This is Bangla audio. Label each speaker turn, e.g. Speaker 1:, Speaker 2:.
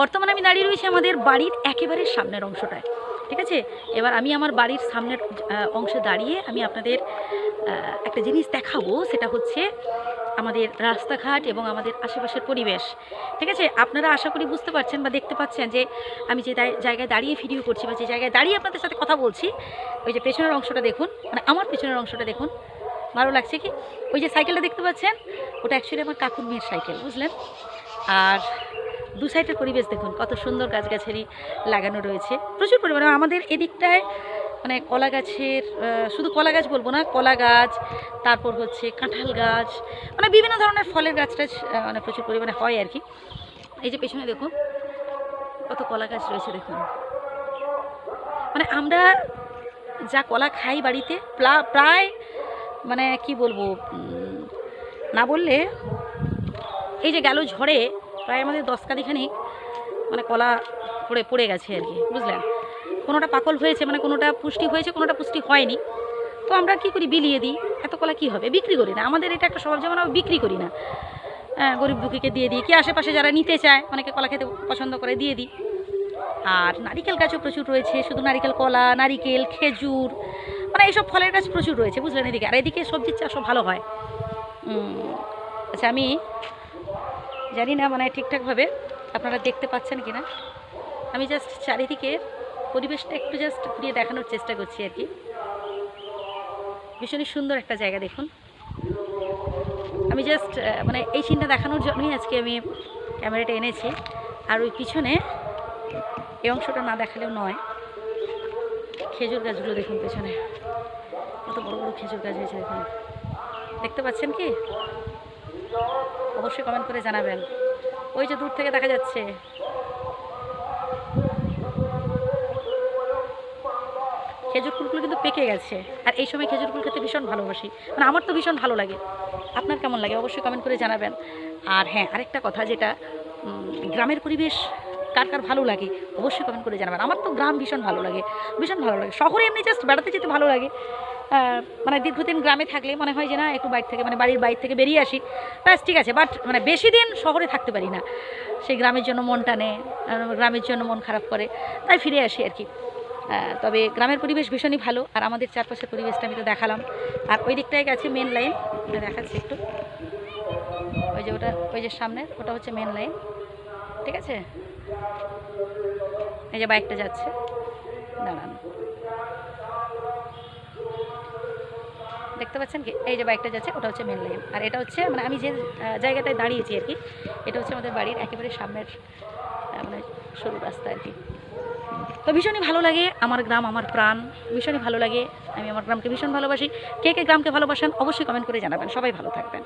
Speaker 1: বর্তমানে আমি দাঁড়িয়ে রয়েছি আমাদের বাড়ির একেবারে সামনের অংশটায়, ঠিক আছে? এবার আমি আমার বাড়ির সামনের অংশে দাঁড়িয়ে আমি আপনাদের একটা জিনিস দেখাবো, সেটা হচ্ছে আমাদের রাস্তাঘাট এবং আমাদের আশেপাশের পরিবেশ, ঠিক আছে? আপনারা আশা করি বুঝতে পারছেন বা দেখতে পাচ্ছেন যে আমি যে জায়গায় দাঁড়িয়ে ভিডিও করছি বা যে জায়গায় দাঁড়িয়ে আপনাদের সাথে কথা বলছি, ওই যে পেছনের অংশটা দেখুন মানে আমার পেছনের অংশটা দেখুন, ভালো লাগছে কি? ওই যে সাইকেলটা দেখতে পাচ্ছেন? ওটা অ্যাকচুয়ালি আমার কাকুর মেয়ের সাইকেল, বুঝলেন? আর দু সাইডের পরিবেশ দেখুন, কত সুন্দর গাছগাছালি লাগানো রয়েছে। প্রচুর পরিমাণে আমাদের এদিকটায় মানে কলা গাছের শুধু কলা গাছ বলব না, কলা গাছ, তারপর হচ্ছে কাঁঠাল গাছ মানে বিভিন্ন ধরনের ফলের গাছ টাছ মানে প্রচুর পরিমাণে হয় আর কি। এই যে পেছনে দেখুন, কত কলা গাছ রয়েছে দেখুন। মানে আমরা যা কলা খাই বাড়িতে প্রায় মানে কি বলব না বললে এই যে গেল ঝড়ে প্রায় আমাদের দশ কাদিখানি মানে কলা পড়ে পড়ে গেছে আর কি বুঝলেন? কোনোটা পাকল হয়েছে মানে কোনোটা পুষ্টি হয়েছে কোনোটা পুষ্টি হয়নি। তো আমরা কি করি বিলিয়ে দিই এত কলা কি হবে? বিক্রি করি না। আমাদের এটা একটা স্বভাব যেমন আমরা বিক্রি করি না। হ্যাঁ, গরিব দুঃখীকে দিয়ে দিই কি আশেপাশে যারা নিতে চায় অনেকে কলা খেতে পছন্দ করে দিয়ে দিই। আর নারিকেল গাছও প্রচুর রয়েছে শুধু নারিকেল কলা নারিকেল খেজুর মানে এইসব ফলের গাছ প্রচুর রয়েছে বুঝলেন এদিকে। আর এদিকে সবজির চাষও ভালো হয়। আচ্ছা আমি জানি না মানে ঠিকঠাকভাবে আপনারা দেখতে পাচ্ছেন কি না আমি জাস্ট চারিদিকে পরিবেশটা একটু জাস্ট ঘুরিয়ে দেখানোর চেষ্টা করছি আর কি। ভীষণই সুন্দর একটা জায়গা দেখুন। আমি জাস্ট মানে এই সিনটা দেখানোর জন্যই আজকে আমি ক্যামেরাটা এনেছি। আর ওই পিছনে এই অংশটা না দেখালেও নয়। খেজুর গাছগুলো দেখুন পেছনে। কত বড় বড় খেজুর গাছ হয়েছে দেখুন। দেখতে পাচ্ছেন কি? অবশ্যই কমেন্ট করে জানাবেন। ওই যে দূর থেকে দেখা যাচ্ছে। খেজুর ফুলগুলো কিন্তু পেকে গেছে। আর এই সময় খেজুর ফুল খেতে ভীষণ ভালোবাসি। মানে আমার তো ভীষণ ভালো লাগে। আপনার কেমন লাগে? অবশ্যই কমেন্ট করে জানাবেন। আর হ্যাঁ আরেকটা কথা যেটা গ্রামের পরিবেশ কার কার ভালো লাগে, অবশ্যই কমেন্ট করে জানাবেন। আমার তো গ্রাম ভীষণ ভালো লাগে, ভীষণ ভালো লাগে। শহরে এমনি জাস্ট বেড়াতে যেতে ভালো লাগে। মানে দীর্ঘদিন গ্রামে থাকলে মনে হয় যে না, একটু বাইরে থেকে মানে বাড়ির বাইরে থেকে বেরিয়ে আসি। ব্যাস, ঠিক আছে। বাট মানে বেশি দিন শহরে থাকতে পারি না। সেই গ্রামের জন্য মন টানে গ্রামের জন্য মন খারাপ করে, তাই ফিরে আসি আর কি। তবে গ্রামের পরিবেশ ভীষণই ভালো। আর আমাদের চারপাশের পরিবেশটা আমি তো দেখালাম। আর ওই দিকটায় গেছে মেন লাইন দেখাচ্ছি একটু। ওই যে ওটা, ওই যে সামনে ওটা হচ্ছে মেন লাইন ঠিক আছে? এই যে বাইকটা যাচ্ছে। দাঁড়ান। দেখতে পাচ্ছেন কি? এই যে বাইকটা যাচ্ছে, ওটা হচ্ছে মেন লাইন আর এটা হচ্ছে মানে আমি যে জায়গাটায় দাঁড়িয়েছি আর কি, এটা হচ্ছে আমাদের বাড়ির একেবারে সামনের মানে সরু রাস্তা আর কি। তো ভীষণই ভালো লাগে আমার গ্রাম, আমার প্রাণ। ভীষণই ভালো লাগে। আমি আমার গ্রামকে ভীষণ ভালোবাসি। কে কে গ্রামকে ভালোবাসেন অবশ্যই কমেন্ট করে জানাবেন। সবাই ভালো থাকবেন।